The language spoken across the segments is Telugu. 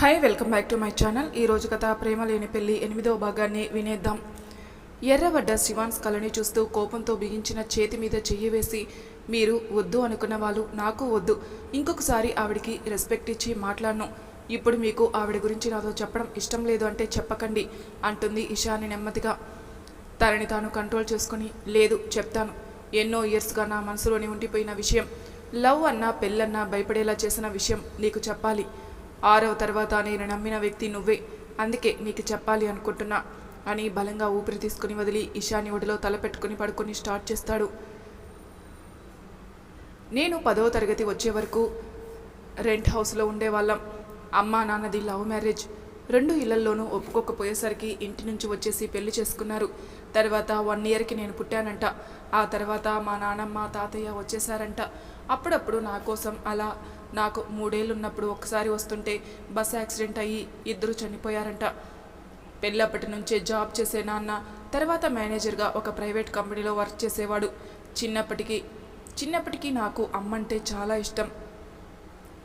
Hi welcome back to my channel ఈ కథ ప్రేమ లేని పెళ్ళి ఎనిమిదవ భాగాన్ని వినేద్దాం. ఎర్రబడ్డ శివాన్స్ కళని చూస్తూ కోపంతో బిగించిన చేతి మీద చెయ్యి వేసి మీరు వద్దు అనుకున్న వాళ్ళు నాకు వద్దు. ఇంకొకసారి ఆవిడికి రెస్పెక్ట్ ఇచ్చి మాట్లాడను. ఇప్పుడు మీకు ఆవిడ గురించి నాతో చెప్పడం ఇష్టం లేదు అంటే చెప్పకండి అంటుంది ఇషాని నెమ్మదిగా. తనని తాను కంట్రోల్ చేసుకుని లేదు చెప్తాను. ఎన్నో ఇయర్స్గా నా మనసులోని ఉండిపోయిన విషయం. లవ్ అన్నా పెళ్ళన్నా భయపడేలా చేసిన విషయం నీకు చెప్పాలి. ఆరవ తర్వాత నేను నమ్మిన వ్యక్తి నువ్వే. అందుకే నీకు చెప్పాలి అనుకుంటున్నా. అని బలంగా ఊపిరి తీసుకుని వదిలి ఇషాని ఒడిలో తలపెట్టుకుని పడుకొని స్టార్ట్ చేస్తాడు. నేను పదవ తరగతి వచ్చే వరకు రెంట్ హౌస్లో ఉండేవాళ్ళం. అమ్మ నాన్నది లవ్ మ్యారేజ్. రెండు ఇళ్ళల్లోనూ ఒప్పుకోకపోయేసరికి ఇంటి నుంచి వచ్చేసి పెళ్ళి చేసుకున్నారు. తర్వాత వన్ ఇయర్కి నేను పుట్టానంట. ఆ తర్వాత మా నానమ్మ తాతయ్య వచ్చేసారంట అప్పుడప్పుడు నా కోసం అలా నాకు మూడేళ్ళు ఉన్నప్పుడు ఒకసారి వస్తుంటే బస్ యాక్సిడెంట్ అయ్యి ఇద్దరు చనిపోయారంట. పెళ్ళప్పటి నుంచే జాబ్ చేసే నాన్న తర్వాత మేనేజర్గా ఒక ప్రైవేట్ కంపెనీలో వర్క్ చేసేవాడు. చిన్నప్పటికీ చిన్నప్పటికీ నాకు అమ్మంటే చాలా ఇష్టం.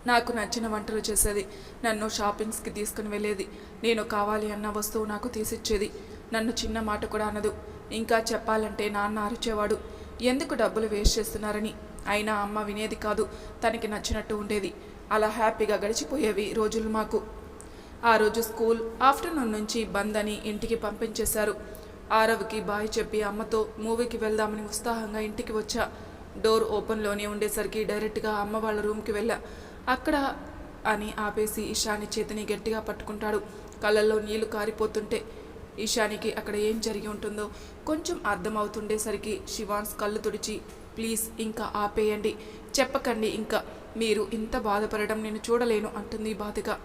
నాకు నచ్చిన వంటలు చేసేది నన్ను షాపింగ్స్కి తీసుకుని వెళ్ళేది. నేను కావాలి అన్న వస్తువు నాకు తీసిచ్చేది. నన్ను చిన్న మాట కూడా అనదు. ఇంకా చెప్పాలంటే నాన్న అరిచేవాడు. ఎందుకు డబ్బులు వేస్ట్ చేస్తున్నారని అయినా అమ్మ వినేది కాదు. తనకి నచ్చినట్టు ఉండేది. అలా హ్యాపీగా గడిచిపోయేవి రోజులు మాకు. ఆ రోజు స్కూల్ ఆఫ్టర్నూన్ నుంచి బంద్ అని ఇంటికి పంపించేశారు. ఆరవ్కి బాయ్ చెప్పి అమ్మతో మూవీకి వెళ్దామని ఉత్సాహంగా ఇంటికి వచ్చా. డోర్ ఓపెన్లోనే ఉండేసరికి డైరెక్ట్గా అమ్మ వాళ్ళ రూమ్కి వెళ్ళా. అక్కడ అని ఆపేసి ఇషాని చేతిని గట్టిగా పట్టుకుంటాడు. కళ్ళల్లో నీళ్ళు కారిపోతుంటే ఇషానికి అక్కడ ఏం జరిగి ఉంటుందో కొంచెం అర్థమవుతుండేసరికి శివాన్స్ కళ్ళు తుడిచి ప్లీజ్ ఇంకా ఆపేయండి. చెప్పకండి ఇంకా. మీరు ఇంత బాధపడడం నేను చూడలేను అంటుంది బాధగా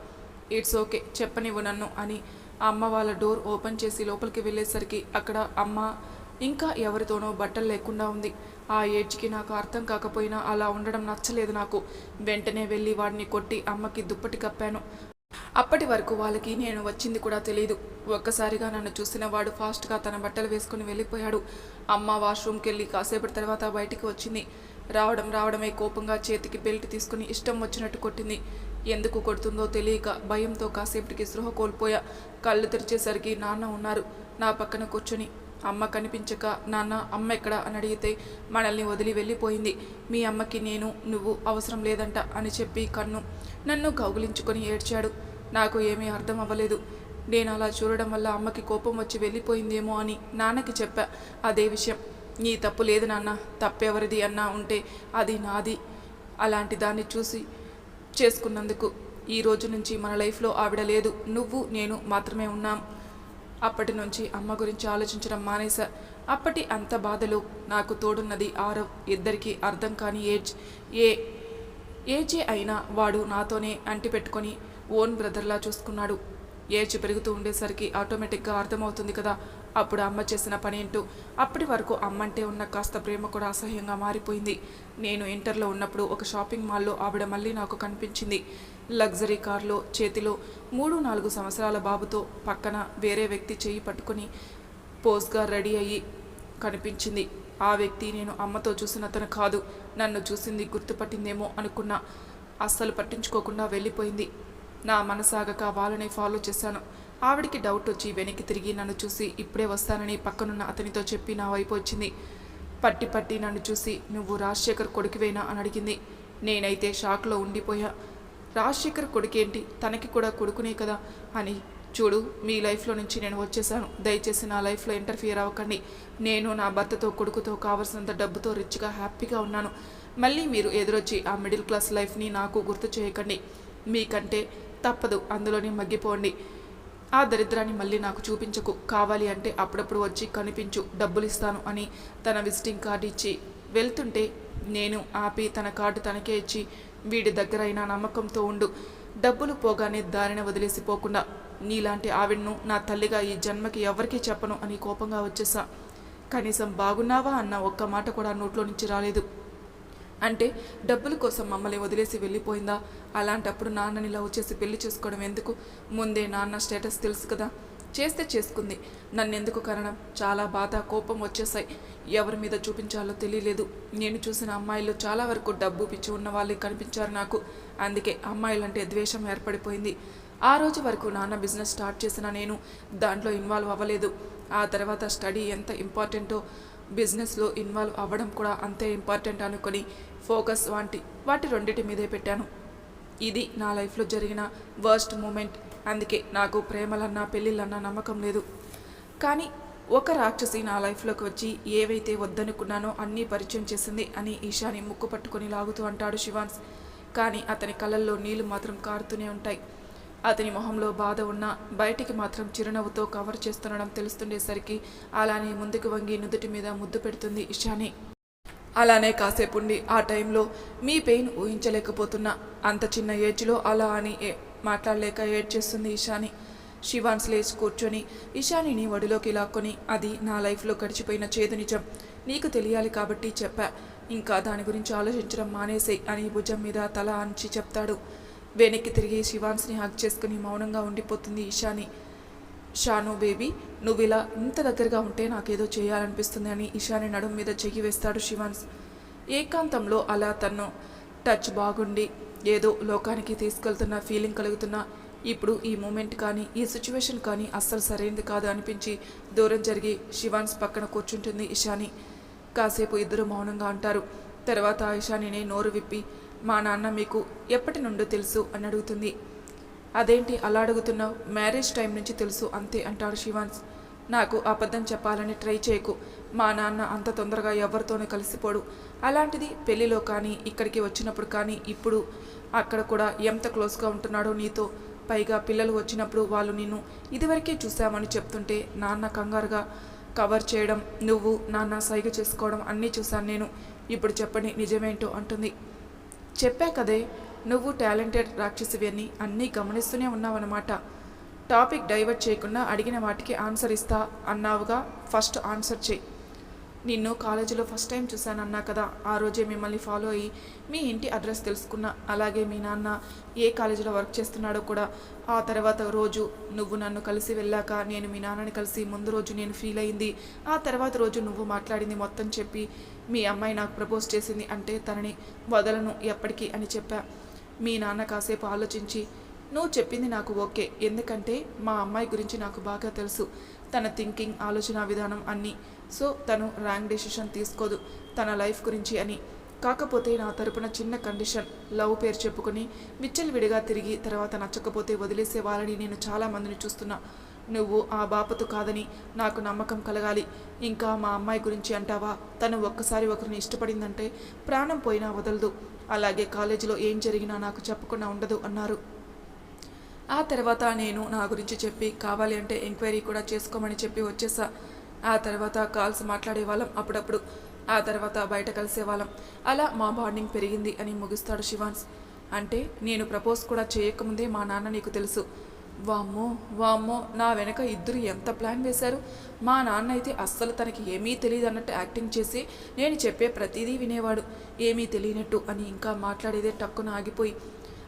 ఇట్స్ ఓకే చెప్పనివ్వు నన్ను అని ఆ అమ్మ వాళ్ళ డోర్ ఓపెన్ చేసి లోపలికి వెళ్ళేసరికి అక్కడ అమ్మ ఇంకా ఎవరితోనో బట్టలు లేకుండా ఉంది. ఆ ఏడ్జ్కి నాకు అర్థం కాకపోయినా అలా ఉండడం నచ్చలేదు నాకు. వెంటనే వెళ్ళి వాడిని కొట్టి అమ్మకి దుప్పటి కప్పాను. అప్పటి వరకు వాళ్ళకి నేను వచ్చింది కూడా తెలియదు ఒక్కసారిగా నన్ను చూసిన వాడు ఫాస్ట్గా తన బట్టలు వేసుకుని వెళ్ళిపోయాడు. అమ్మ వాష్రూమ్కి వెళ్ళి కాసేపటి తర్వాత బయటికి వచ్చింది. రావడం రావడమే కోపంగా చేతికి బెల్ట్ తీసుకుని ఇష్టం వచ్చినట్టు కొట్టింది. ఎందుకు కొడుతుందో తెలియక భయంతో కాసేపటికి స్పృహ కోల్పోయా. కళ్ళు తెరిచేసరికి నాన్న ఉన్నారు. నా పక్కన కూర్చొని అమ్మ కనిపించక నాన్న అమ్మ ఎక్కడ? అని అడిగితే మనల్ని వదిలి వెళ్ళిపోయింది. మీ అమ్మకి నేను నువ్వు అవసరం లేదంట అని చెప్పి కన్ను నన్ను కౌగిలించుకొని ఏడ్చాడు. నాకు ఏమీ అర్థం అవ్వలేదు. నేను అలా చూడడం వల్ల అమ్మకి కోపం వచ్చి వెళ్ళిపోయిందేమో అని నాన్నకి చెప్పా. అదే విషయం. నీ తప్పు లేదు నాన్న. తప్పెవరిది అన్నా ఉంటే అది నాది. అలాంటి దాన్ని చూసి చేసుకున్నందుకు ఈ రోజు నుంచి మన లైఫ్లో ఆవిడ లేదు. నువ్వు నేను మాత్రమే ఉన్నాం. అప్పటి నుంచి అమ్మ గురించి ఆలోచించడం మానేశా. అప్పటి అంత బాధలు నాకు తోడున్నది ఆరవ్. ఇద్దరికీ అర్థం కాని ఏజ్ ఏ ఏజే అయినా వాడు నాతోనే అంటి పెట్టుకొని ఓన్ బ్రదర్లా చూసుకున్నాడు. ఏజ్ పెరుగుతూ ఉండేసరికి ఆటోమేటిక్గా అర్థమవుతుంది కదా అప్పుడు అమ్మ చేసిన పని ఏంటో అప్పటి వరకు అమ్మంటే ఉన్న కాస్త ప్రేమ కూడా అసహ్యంగా మారిపోయింది. నేను ఇంటర్లో ఉన్నప్పుడు ఒక షాపింగ్ మాల్లో ఆవిడ మళ్ళీ నాకు కనిపించింది. లగ్జరీ కార్లో చేతిలో మూడు నాలుగు సంవత్సరాల బాబుతో పక్కన వేరే వ్యక్తి చేయి పట్టుకొని పోస్గా రెడీ అయ్యి కనిపించింది. ఆ వ్యక్తి నేను అమ్మతో చూసిన అతను కాదు. నన్ను చూసింది గుర్తుపట్టిందేమో అనుకున్నా అస్సలు పట్టించుకోకుండా వెళ్ళిపోయింది. నా మనసాగక వాళ్ళని ఫాలో చేశాను. ఆవిడికి డౌట్ వచ్చి వెనక్కి తిరిగి నన్ను చూసి ఇప్పుడే వస్తానని పక్కనున్న అతనితో చెప్పి నా వైపు వచ్చింది. పట్టి పట్టి నన్ను చూసి నువ్వు రాజశేఖర్ కొడుకువేనా అని అడిగింది. నేనైతే షాక్లో ఉండిపోయా. రాజశేఖర్ కొడుకేంటి? తనకి కూడా కొడుకునే కదా. అని చూడు మీ లైఫ్లో నుంచి నేను వచ్చేసాను దయచేసి నా లైఫ్లో ఇంటర్ఫియర్ అవ్వకండి. నేను నా భర్తతో కొడుకుతో కావలసినంత డబ్బుతో రిచ్గా హ్యాపీగా ఉన్నాను. మళ్ళీ మీరు ఎదురొచ్చి ఆ మిడిల్ క్లాస్ లైఫ్ని నాకు గుర్తు చేయకండి. మీకంటే తప్పదు అందులోనే మగ్గిపోండి. ఆ దరిద్రాన్ని మళ్ళీ నాకు చూపించకు. కావాలి అంటే అప్పుడప్పుడు వచ్చి కనిపించు డబ్బులు ఇస్తాను అని తన విజిటింగ్ కార్డు ఇచ్చి వెళ్తుంటే నేను ఆపి తన కార్డు తనకే ఇచ్చి వీడి దగ్గరైనా నమ్మకంతో ఉండు. డబ్బులు పోగానే దారిన వదిలేసిపోకుండా నీలాంటి ఆవిడ్ను నా తల్లిగా ఈ జన్మకి ఎవరికీ చెప్పను అని కోపంగా వచ్చేసా. కనీసం బాగున్నావా అన్న ఒక్క మాట కూడా నోట్లో నుంచి రాలేదు. అంటే డబ్బుల కోసం మమ్మల్ని వదిలేసి వెళ్ళిపోయిందా? అలాంటప్పుడు నాన్నని లవ్ చేసి పెళ్ళి చేసుకోవడం ఎందుకు? ముందే నాన్న స్టేటస్ తెలుసు కదా? చేస్తే చేసుకుంది. నన్నెందుకు కరణం? చాలా బాధ కోపం వచ్చేసాయి ఎవరి మీద చూపించాలో తెలియలేదు. నేను చూసిన అమ్మాయిలు చాలా వరకు డబ్బు పిచ్చి ఉన్న వాళ్ళు కనిపించారు నాకు. అందుకే అమ్మాయిలంటే ద్వేషం ఏర్పడిపోయింది. ఆ రోజు వరకు నాన్న బిజినెస్ స్టార్ట్ చేసిన నేను దాంట్లో ఇన్వాల్వ్ అవ్వలేదు. ఆ తర్వాత స్టడీ ఎంత ఇంపార్టెంటో బిజినెస్లో ఇన్వాల్వ్ అవ్వడం కూడా అంతే ఇంపార్టెంట్ అనుకొని ఫోకస్ వంటి వాటి రెండింటి మీదే పెట్టాను. ఇది నా లైఫ్లో జరిగిన వర్స్ట్ మూమెంట్. అందుకే నాకు ప్రేమలన్నా పెళ్ళిళ్ళన్నా నమ్మకం లేదు. కానీ ఒక రాక్షసి నా లైఫ్లోకి వచ్చి ఏవైతే వద్దనుకున్నానో అన్నీ పరిచయం చేసింది అని ఈశాని ముక్కు పట్టుకొని లాగుతూ అంటాడు శివాన్స్. కానీ అతని కళ్ళల్లో నీళ్ళు మాత్రం కారుతూనే ఉంటాయి. అతని మొహంలో బాధ ఉన్నా బయటికి మాత్రం చిరునవ్వుతో కవర్ చేస్తుండడం తెలుస్తుండేసరికి అలానే ముందుకు వంగి నుదుటి మీద ముద్దు పెడుతుంది ఇషాని. అలానే కాసేపుండి ఆ టైంలో మీ పెయిన్ ఊహించలేకపోతున్నా. అంత చిన్న ఏజ్లో అలా అని ఏ- మాట్లాడలేక ఏడ్చేస్తుంది ఇషాని. శివాన్స్ లేచి కూర్చొని ఇషానిని వడిలోకి లాక్కొని అది నా లైఫ్లో గడిచిపోయిన చేదు నిజం. నీకు తెలియాలి కాబట్టి చెప్పా. ఇంకా దాని గురించి ఆలోచించడం మానేసేయ్ అని భుజం మీద తల అంచి చెప్తాడు. వెనక్కి తిరిగి శివాన్స్ని హక్ చేసుకుని మౌనంగా ఉండిపోతుంది ఇషాని షాను బేబీ నువ్వు ఇలా ఇంత దగ్గరగా ఉంటే నాకేదో చేయాలనిపిస్తుంది అని ఇషాని నడుం మీద చెయ్యి వేస్తాడు శివాన్స్ ఏకాంతంలో అలా తను టచ్ బాగుండి ఏదో లోకానికి తీసుకెళ్తున్న ఫీలింగ్ కలుగుతున్న ఇప్పుడు ఈ మూమెంట్ కానీ ఈ సిచ్యువేషన్ కానీ అస్సలు సరైనది కాదు అనిపించి దూరం జరిగి శివాన్స్ పక్కన కూర్చుంటుంది ఇషాని కాసేపు ఇద్దరు మౌనంగా అంటారు తర్వాత ఇషానిని నోరు విప్పి మా నాన్న మీకు ఎప్పటి నుండో తెలుసు అని అడుగుతుంది. అదేంటి అలా అడుగుతున్నావు? మ్యారేజ్ టైం నుంచి తెలుసు అంతే అంటాడు శివాన్స్ నాకు అబద్ధం చెప్పాలని ట్రై చేయకు. మా నాన్న అంత తొందరగా ఎవరితోనూ కలిసిపోడు. అలాంటిది పెళ్ళిలో కానీ ఇక్కడికి వచ్చినప్పుడు కానీ ఇప్పుడు అక్కడ కూడా ఎంత క్లోజ్గా ఉంటున్నాడో నీతో. పైగా పిల్లలు వచ్చినప్పుడు వాళ్ళు నిన్ను ఇదివరకే చూశామని చెప్తుంటే నాన్న కంగారుగా కవర్ చేయడం నువ్వు నాన్న సైగ చేసుకోవడం అన్నీ చూశాను నేను. ఇప్పుడు చెప్పండి నిజమేంటో అంటుంది. చెప్పా కదే నువ్వు టాలెంటెడ్ రాక్షసివి అని అన్నీ గమనిస్తూనే ఉన్నావన్నమాట. టాపిక్ డైవర్ట్ చేయకుండా అడిగిన వాటికి ఆన్సర్ ఇస్తా అన్నావుగా ఫస్ట్ ఆన్సర్ చేయి. నిన్ను కాలేజీలో ఫస్ట్ టైం చూశానన్నా కదా ఆ రోజే మిమ్మల్ని ఫాలో అయ్యి మీ ఇంటి అడ్రస్ తెలుసుకున్నా. అలాగే మీ నాన్న ఏ కాలేజీలో వర్క్ చేస్తున్నాడో కూడా ఆ తర్వాత రోజు నువ్వు నన్ను కలిసి వెళ్ళాక నేను మీ నాన్నని కలిసి ముందు రోజు నేను ఫీల్ అయింది. ఆ తర్వాత రోజు నువ్వు మాట్లాడింది మొత్తం చెప్పి మీ అమ్మాయి నాకు ప్రపోజ్ చేసింది అంటే తనని వదలను ఎప్పటికీ అని చెప్పా. మీ నాన్న కాసేపు ఆలోచించి నువ్వు చెప్పింది నాకు ఓకే. ఎందుకంటే మా అమ్మాయి గురించి నాకు బాగా తెలుసు. తన థింకింగ్ ఆలోచన విధానం అన్నీ సో తను ర్యాంక్ డెసిషన్ తీసుకోదు తన లైఫ్ గురించి అని. కాకపోతే నా తరపున చిన్న కండిషన్ లవ్ పేరు చెప్పుకొని విచ్చలవిడిగా తిరిగి తర్వాత నచ్చకపోతే వదిలేసే వాళ్ళని నేను చాలా మందిని చూస్తున్నా. నువ్వు ఆ బాపతు కాదని నాకు నమ్మకం కలగాలి. ఇంకా మా అమ్మాయి గురించి అంటావా? తను ఒక్కసారి ఒకరిని ఇష్టపడిందంటే ప్రాణం పోయినా వదలదు. అలాగే కాలేజీలో ఏం జరిగినా నాకు చెప్పకుండా ఉండదు అన్నారు. ఆ తర్వాత నేను నా గురించి చెప్పి కావాలి అంటే ఎంక్వైరీ కూడా చేసుకోమని చెప్పి వచ్చేసా. ఆ తర్వాత కాల్స్ మాట్లాడే వాళ్ళం అప్పుడప్పుడు. ఆ తర్వాత బయట కలిసేవాళ్ళం. అలా మా బాండింగ్ పెరిగింది అని ముగిస్తాడు శివాన్స్. అంటే నేను ప్రపోజ్ కూడా చేయకముందే మా నాన్న నీకు తెలుసు. వామ్మో వామ్మో నా వెనక ఇద్దరు ఎంత ప్లాన్ వేశారు? మా నాన్న అయితే అస్సలు తనకి ఏమీ తెలియదు అన్నట్టు యాక్టింగ్ చేసి నేను చెప్పే ప్రతిదీ వినేవాడు. ఏమీ తెలియనట్టు అని ఇంకా మాట్లాడేదే టక్కున ఆగిపోయి.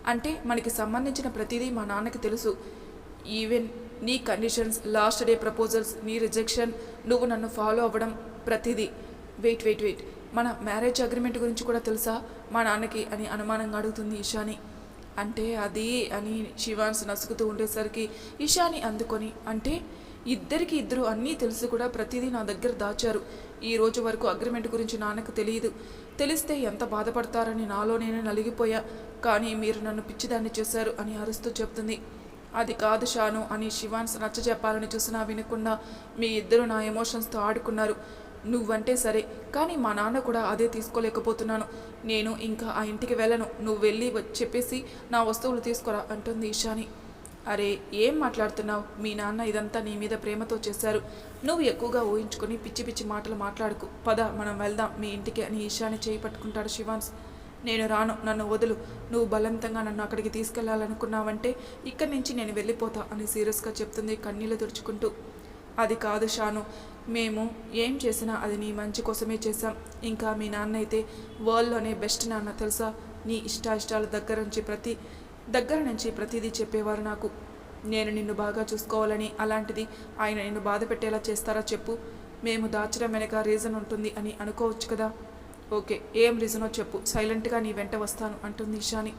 అంటే మనకి సంబంధించిన ప్రతిదీ మా నాన్నకి తెలుసు. ఈవెన్ నీ కండిషన్స్ లాస్ట్ డే ప్రపోజల్స్ నీ రిజెక్షన్ నువ్వు నన్ను ఫాలో అవ్వడం ప్రతిదీ. వెయిట్ వెయిట్ వెయిట్ మన మ్యారేజ్ అగ్రిమెంట్ గురించి కూడా తెలుసా? మా నాన్నకి అని అనుమానంగా అడుగుతుంది ఇషాని అంటే అది అని శివాన్స్ నసుకుతూ ఉండేసరికి ఇషాని అందుకొని అంటే ఇద్దరికి ఇద్దరు అన్నీ తెలిసి కూడా ప్రతిదీ నా దగ్గర దాచారు. ఈ రోజు వరకు అగ్రిమెంట్ గురించి నాన్నకు తెలియదు. తెలిస్తే ఎంత బాధపడతారని నాలో నేను నలిగిపోయా. కానీ మీరు నన్ను పిచ్చిదాన్ని చేశారు అని అరుస్తూ చెప్తుంది. అది కాదు షాను అని శివాన్స్ నచ్చ చెప్పాలని చూసినా వినకుండా మీ ఇద్దరు నా ఎమోషన్స్తో ఆడుకున్నారు. నువ్వంటే సరే కానీ మా నాన్న కూడా అదే తీసుకోలేకపోతున్నాను. నేను ఇంకా ఆ ఇంటికి వెళ్ళను. నువ్వు వెళ్ళి వచ్చి చెప్పేసి నా వస్తువులు తీసుకురా అంటుంది ఇషాని అరే ఏం మాట్లాడుతున్నావు? మీ నాన్న ఇదంతా నీ మీద ప్రేమతో చేశారు. నువ్వు ఎక్కువగా ఊహించుకొని పిచ్చి పిచ్చి మాటలు మాట్లాడుకు. పద మనం వెళ్దాం మీ ఇంటికి అని ఈశాని చేయి పట్టుకుంటాడు శివాన్స్. నేను రాను నన్ను వదులు. నువ్వు బలవంతంగా నన్ను అక్కడికి తీసుకెళ్ళాలనుకున్నావంటే ఇక్కడి నుంచి నేను వెళ్ళిపోతా అని సీరియస్గా చెప్తుంది కన్నీళ్ళు తుడుచుకుంటూ. అది కాదు షాను మేము ఏం చేసినా అది నీ మంచి కోసమే చేశాం. ఇంకా మీ నాన్న అయితే వరల్డ్లోనే బెస్ట్ నాన్న తెలుసా? నీ ఇష్టాయిష్టాల దగ్గర నుంచి ప్రతి దగ్గర నుంచి ప్రతిదీ చెప్పేవారు నాకు. నేను నిన్ను బాగా చూసుకోవాలని అలాంటిది ఆయన నిన్ను బాధ పెట్టేలా చేస్తారా చెప్పు. మేము దాచడం వెనక రీజన్ ఉంటుంది అని అనుకోవచ్చు కదా. ఓకే ఏం రీజనో చెప్పు. సైలెంట్గా నీ వెంట వస్తాను అంటుంది ఇషాని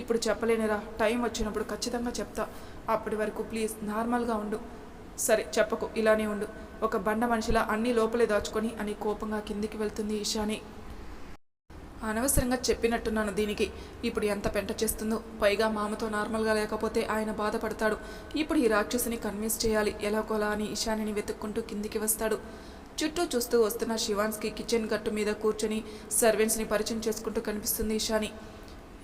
ఇప్పుడు చెప్పలేనురా టైం వచ్చినప్పుడు ఖచ్చితంగా చెప్తా. అప్పటి వరకు ప్లీజ్ నార్మల్గా ఉండు. సరే చెప్పకు ఇలానే ఉండు. ఒక బండ మనిషిలా అన్ని లోపలే దాచుకొని అని కోపంగా కిందికి వెళ్తుంది ఇషాని అనవసరంగా చెప్పినట్టున్నాను దీనికి. ఇప్పుడు ఎంత పెంట చేస్తుందో. పైగా మామతో నార్మల్గా లేకపోతే ఆయన బాధపడతాడు. ఇప్పుడు ఈ రాక్షసుని కన్విన్స్ చేయాలి. ఎలాగోలా అని ఇషానిని వెతుక్కుంటూ కిందికి వస్తాడు. చుట్టూ చూస్తూ వస్తున్న శివాన్స్కి కిచెన్ గట్టు మీద కూర్చొని సర్వెంట్స్ని పరిచయం చేసుకుంటూ కనిపిస్తుంది ఇషాని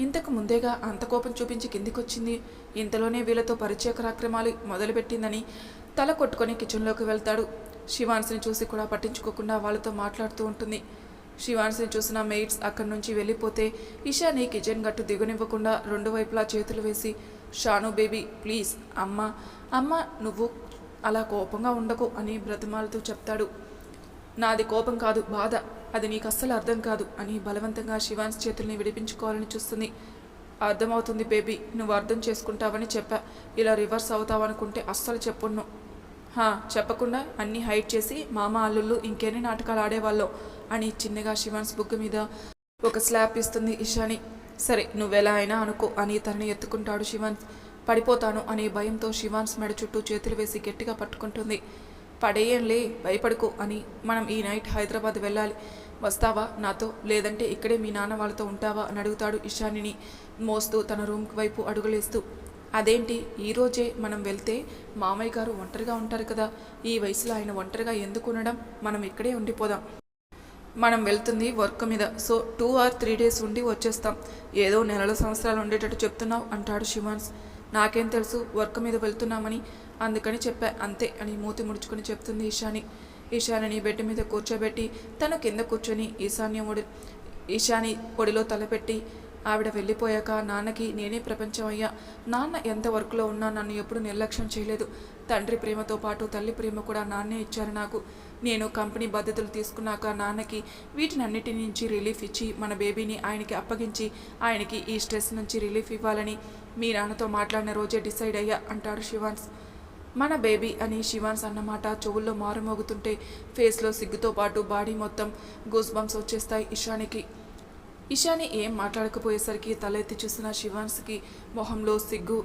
ఇంతకు ముందేగా అంత కోపం చూపించి కిందికొచ్చింది. ఇంతలోనే వీళ్ళతో పరిచయ కార్యక్రమాలు మొదలుపెట్టిందని తల కొట్టుకొని కిచెన్లోకి వెళ్తాడు. శివాన్స్ని చూసి కూడా పట్టించుకోకుండా వాళ్ళతో మాట్లాడుతూ ఉంటుంది. శివాన్స్ని చూసిన మెయిట్స్ అక్కడి నుంచి వెళ్ళిపోతే ఇషాని కిచెన్ గట్టు దిగునివ్వకుండా రెండు వైపులా చేతులు వేసి షాను బేబీ ప్లీజ్ అమ్మ అమ్మ నువ్వు అలా కోపంగా ఉండకు అని బ్రతిమాలతో చెప్తాడు. నాది కోపం కాదు బాధ. అది నీకు అస్సలు అర్థం కాదు అని బలవంతంగా శివాన్స్ చేతుల్ని విడిపించుకోవాలని చూస్తుంది. అర్థమవుతుంది బేబీ. నువ్వు అర్థం చేసుకుంటావని చెప్పా. ఇలా రివర్స్ అవుతావనుకుంటే అస్సలు చెప్పును హా చెప్పకుండా అన్నీ హైట్ చేసి మామ అల్లుళ్ళు ఇంకెన్ని నాటకాలు ఆడేవాళ్ళో అని చిన్నగా శివాన్స్ బుక్ మీద ఒక స్లాప్ ఇస్తుంది ఇషాని. సరే నువ్వెలా అయినా అనుకో అని తనని ఎత్తుకుంటాడు శివాన్స్. పడిపోతాను అనే భయంతో శివాన్స్ మెడ చుట్టూ చేతులు వేసి గట్టిగా పట్టుకుంటుంది. పడేయంలే భయపడుకో అని మనం ఈ నైట్ హైదరాబాద్ వెళ్ళాలి. వస్తావా నాతో? లేదంటే ఇక్కడే మీ నాన్న వాళ్ళతో ఉంటావా? అని అడుగుతాడు ఇషానిని మోస్తూ తన రూమ్ వైపు అడుగులేస్తూ. అదేంటి? ఈరోజే మనం వెళ్తే మామయ్య గారు ఒంటరిగా ఉంటారు కదా. ఈ వయసులో ఆయన ఒంటరిగా ఎందుకు ఉండడం? మనం ఇక్కడే ఉండిపోదాం. మనం వెళ్తుంది వర్క్ మీద. So two or three days ఉండి వచ్చేస్తాం. ఏదో నెలల సంవత్సరాలు ఉండేటట్టు చెప్తున్నావు అంటాడు శివాన్స్ నాకేం తెలుసు వర్క్ మీద వెళ్తున్నామని. అందుకని చెప్పా అంతే అని మూతి ముడుచుకుని చెప్తుంది ఈశాని. ఈశానిని బెడ్ మీద కూర్చోబెట్టి తను కింద కూర్చొని ఈశాన్య ఒడి ఈశాని ఒడిలో తలపెట్టి ఆవిడ వెళ్ళిపోయాక నాన్నకి నేనే ప్రపంచం అయ్యా. నాన్న ఎంత వర్క్లో ఉన్నా నన్ను ఎప్పుడు నిర్లక్ష్యం చేయలేదు. తండ్రి ప్రేమతో పాటు తల్లి ప్రేమ కూడా నాన్నే ఇచ్చారు నాకు. నేను కంపెనీ బాధ్యతలు తీసుకున్నాక నాన్నకి వీటినన్నిటి నుంచి రిలీఫ్ ఇచ్చి మన బేబీని ఆయనకి అప్పగించి ఆయనకి ఈ స్ట్రెస్ నుంచి రిలీఫ్ ఇవ్వాలని మీ నాన్నతో మాట్లాడిన రోజే డిసైడ్ అయ్యా అంటాడు శివాన్స్. మన బేబీ అని శివాన్స్ అన్నమాట చెవుల్లో మారుమోగుతుంటే ఫేస్లో సిగ్గుతో పాటు బాడీ మొత్తం గూస్ బంప్స్ వచ్చేస్తాయి ఇషానికి. ఇషాని ఏం మాట్లాడకపోయేసరికి తలెత్తి చూసిన శివాన్స్కి మొహంలో సిగ్గు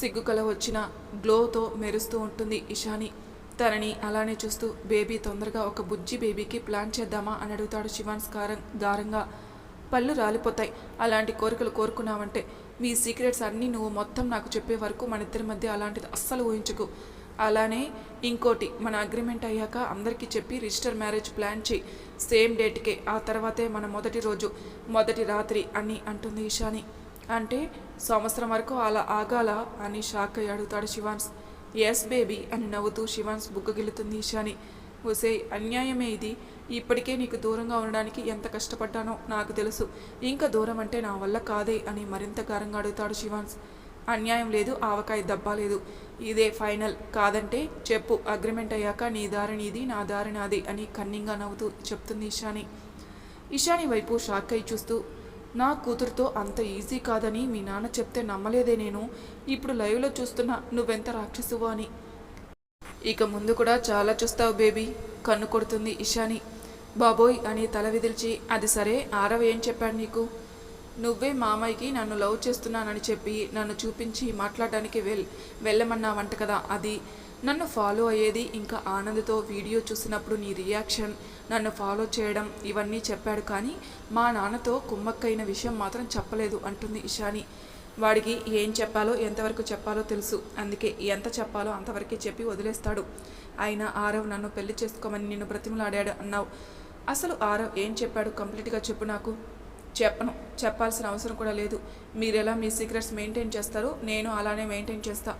సిగ్గు కల వచ్చిన గ్లోతో మెరుస్తూ ఉంటుంది ఇషాని. తనని అలానే చూస్తూ బేబీ తొందరగా ఒక బుజ్జి బేబీకి ప్లాన్ చేద్దామా అని అడుగుతాడు శివాన్స్ కారం గారంగా పళ్ళు రాలిపోతాయి. అలాంటి కోరికలు కోరుకున్నామంటే మీ సీక్రెట్స్ అన్నీ నువ్వు మొత్తం నాకు చెప్పే వరకు మన ఇద్దరి మధ్య అలాంటిది అస్సలు ఊహించకు. అలానే ఇంకోటి మన అగ్రిమెంట్ అయ్యాక అందరికీ చెప్పి రిజిస్టర్ మ్యారేజ్ ప్లాన్ చేయి. సేమ్ డేట్కే ఆ తర్వాతే మన మొదటి రోజు మొదటి రాత్రి అని అంటుంది ఇషాని అంటే సంవత్సరం వరకు అలా ఆగాల అని షాక్ అయ్యి అడుగుతాడు శివాన్స్. ఎస్ బేబీ అని నవ్వుతూ శివాన్స్ బుగ్గగిల్లుతుంది ఇషాని ఒసే అన్యాయమే ఇది. ఇప్పటికే నీకు దూరంగా ఉండడానికి ఎంత కష్టపడ్డానో నాకు తెలుసు. ఇంకా దూరం అంటే నా వల్ల కాదే అని మరింత గారంగా అడుగుతాడు శివాన్స్. అన్యాయం లేదు ఆవకాయ దబ్బాలేదు ఇదే ఫైనల్. కాదంటే చెప్పు అగ్రిమెంట్ అయ్యాక నీ దారి నీది నా దారి నాది అని కన్నింగా నవ్వుతూ చెప్తుంది ఇషాని. ఇషాని వైపు షాక్ అయి చూస్తూ నా కూతురుతో అంత ఈజీ కాదని మీ నాన్న చెప్తే నమ్మలేదే నేను. ఇప్పుడు లైవ్లో చూస్తున్నా నువ్వెంత రాక్షసువా అని. ఇక ముందు కూడా చాలా చూస్తావు బేబీ. కన్ను కొడుతుంది ఇషాని. బాబోయ్ అని తల విదిల్చి అది సరే ఆరవ ఏం చెప్పాడు నీకు? నువ్వే మామయ్యకి నన్ను లవ్ చేస్తున్నానని చెప్పి నన్ను చూపించి మాట్లాడడానికి వెల్ వెళ్ళమన్నావంట కదా అది. నన్ను ఫాలో అయ్యేది ఇంకా ఆనంద్తో వీడియో చూసినప్పుడు నీ రియాక్షన్ నన్ను ఫాలో చేయడం ఇవన్నీ చెప్పాడు కానీ మా నాన్నతో కుమ్మక్కైన విషయం మాత్రం చెప్పలేదు అంటుంది ఇషాని. వాడికి ఏం చెప్పాలో ఎంతవరకు చెప్పాలో తెలుసు. అందుకే ఎంత చెప్పాలో అంతవరకే చెప్పి వదిలేస్తాడు. అయినా ఆరవ్ నన్ను పెళ్ళి చేసుకోమని నిన్ను బ్రతిమలాడాడు అన్నావు. అసలు ఆరవ్ ఏం చెప్పాడు? కంప్లీట్గా చెప్పు నాకు. చెప్పను. చెప్పాల్సిన అవసరం కూడా లేదు. మీరెలా మీ సీక్రెట్స్ మెయింటైన్ చేస్తారో నేను అలానే మెయింటైన్ చేస్తా.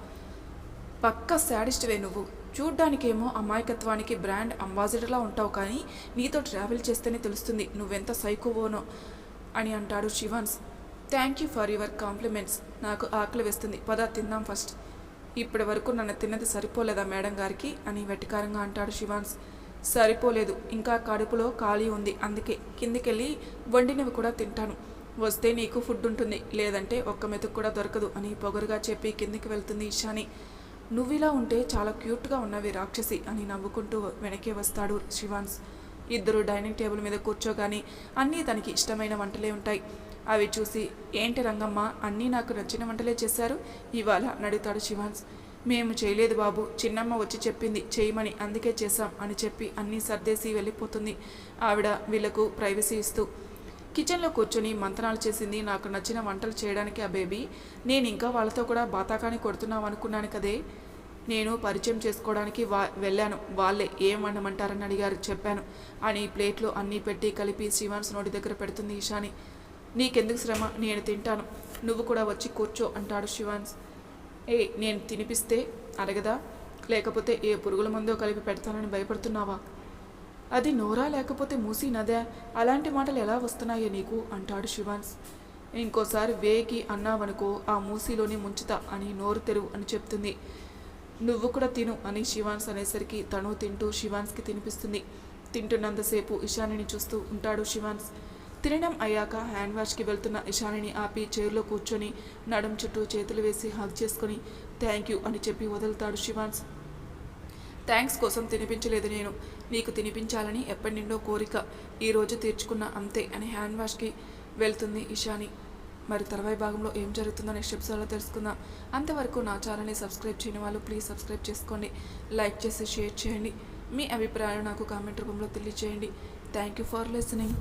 పక్క శాడిస్ట్వే నువ్వు. చూడ్డానికేమో అమాయకత్వానికి బ్రాండ్ అంబాసిడర్లా ఉంటావు కానీ నీతో ట్రావెల్ చేస్తేనే తెలుస్తుంది నువ్వెంత సైకోవోనో అని అంటాడు Shivans. Thank you for your compliments నాకు ఆకలి వేస్తుంది. పద తిందాం ఫస్ట్. ఇప్పటి వరకు నన్ను తిన్నది సరిపోలేదా మేడం గారికి? అని వెటికారంగా అంటాడు శివాన్స్. సరిపోలేదు. ఇంకా కడుపులో ఖాళీ ఉంది. అందుకే కిందికెళ్ళి వండినవి కూడా తింటాను. వస్తే నీకు ఫుడ్ ఉంటుంది. లేదంటే ఒక్క మెతుకు కూడా దొరకదు అని పొగరుగా చెప్పి కిందికి వెళ్తుంది ఇషాని నువ్వు ఇలా ఉంటే చాలా క్యూట్గా ఉన్నవి రాక్షసి అని నవ్వుకుంటూ వెనకే వస్తాడు శివాన్స్. ఇద్దరు డైనింగ్ టేబుల్ మీద కూర్చోగానే అన్నీ తనకి ఇష్టమైన వంటలే ఉంటాయి. అవి చూసి ఏంటి రంగమ్మ అన్నీ నాకు నచ్చిన వంటలే చేశారు? ఇవాళ నడుగుతాడు శివాన్స్. మేము చేయలేదు బాబు చిన్నమ్మ వచ్చి చెప్పింది చేయమని అందుకే చేశాం అని చెప్పి అన్నీ సర్దేసి వెళ్ళిపోతుంది ఆవిడ వీళ్ళకు ప్రైవసీ ఇస్తూ. కిచెన్లో కూర్చొని మంతనాలు చేసింది నాకు నచ్చిన వంటలు చేయడానికి ఆ బేబీ నేను ఇంకా వాళ్ళతో కూడా బాతాకాని కొడుతున్నావు అనుకున్నాను కదే. నేను పరిచయం చేసుకోవడానికి వా వెళ్ళాను. వాళ్ళే ఏం వండమంటారని అడిగారు చెప్పాను అని ప్లేట్లో అన్నీ పెట్టి కలిపి శ్రీవాన్స్ నోటి దగ్గర పెడుతుంది ఇషాని నీకెందుకు శ్రమ? నేను తింటాను. నువ్వు కూడా వచ్చి కూర్చో అంటాడు శివాన్స్. ఏ నేను తినిపిస్తే అరగదా లేకపోతే ఏ పురుగుల మందో కలిపి పెడతానని భయపడుతున్నావా? అది నోరా లేకపోతే మూసి నదే? అలాంటి మాటలు ఎలా వస్తున్నాయో నీకు? అంటాడు శివాన్స్. ఇంకోసారి వేకి అన్నావనుకో ఆ మూసీలోనే ముంచుతా అని నోరు తెరువు అని చెప్తుంది. నువ్వు కూడా తిను అని శివాన్స్ అనేసరికి తను తింటూ శివాన్స్కి తినిపిస్తుంది. తింటున్నంతసేపు ఇషానిని చూస్తూ ఉంటాడు శివాన్స్. తినడం అయ్యాక హ్యాండ్ వాష్కి వెళ్తున్న ఇషానిని ఆపి చైర్లో కూర్చొని నడం చుట్టూ చేతులు వేసి హగ్ చేసుకొని థ్యాంక్ యూ అని చెప్పి వదులుతాడు శివాన్స్. థ్యాంక్స్ కోసం తినిపించలేదు నేను. నీకు తినిపించాలని ఎప్పటి నుండో కోరిక. ఈరోజు తీర్చుకున్న అంతే అని హ్యాండ్ వాష్కి వెళ్తుంది ఇషాని. మరి తర్వాయి భాగంలో ఏం జరుగుతుందో నెక్స్ట్ ఎపిసోడ్లో తెలుసుకుందాం. అంతవరకు నా ఛానల్ని సబ్స్క్రైబ్ చేయని వాళ్ళు ప్లీజ్ సబ్స్క్రైబ్ చేసుకోండి. లైక్ చేసి షేర్ చేయండి. మీ అభిప్రాయాలు నాకు కామెంట్ రూపంలో తెలియచేయండి. Thank you for listening.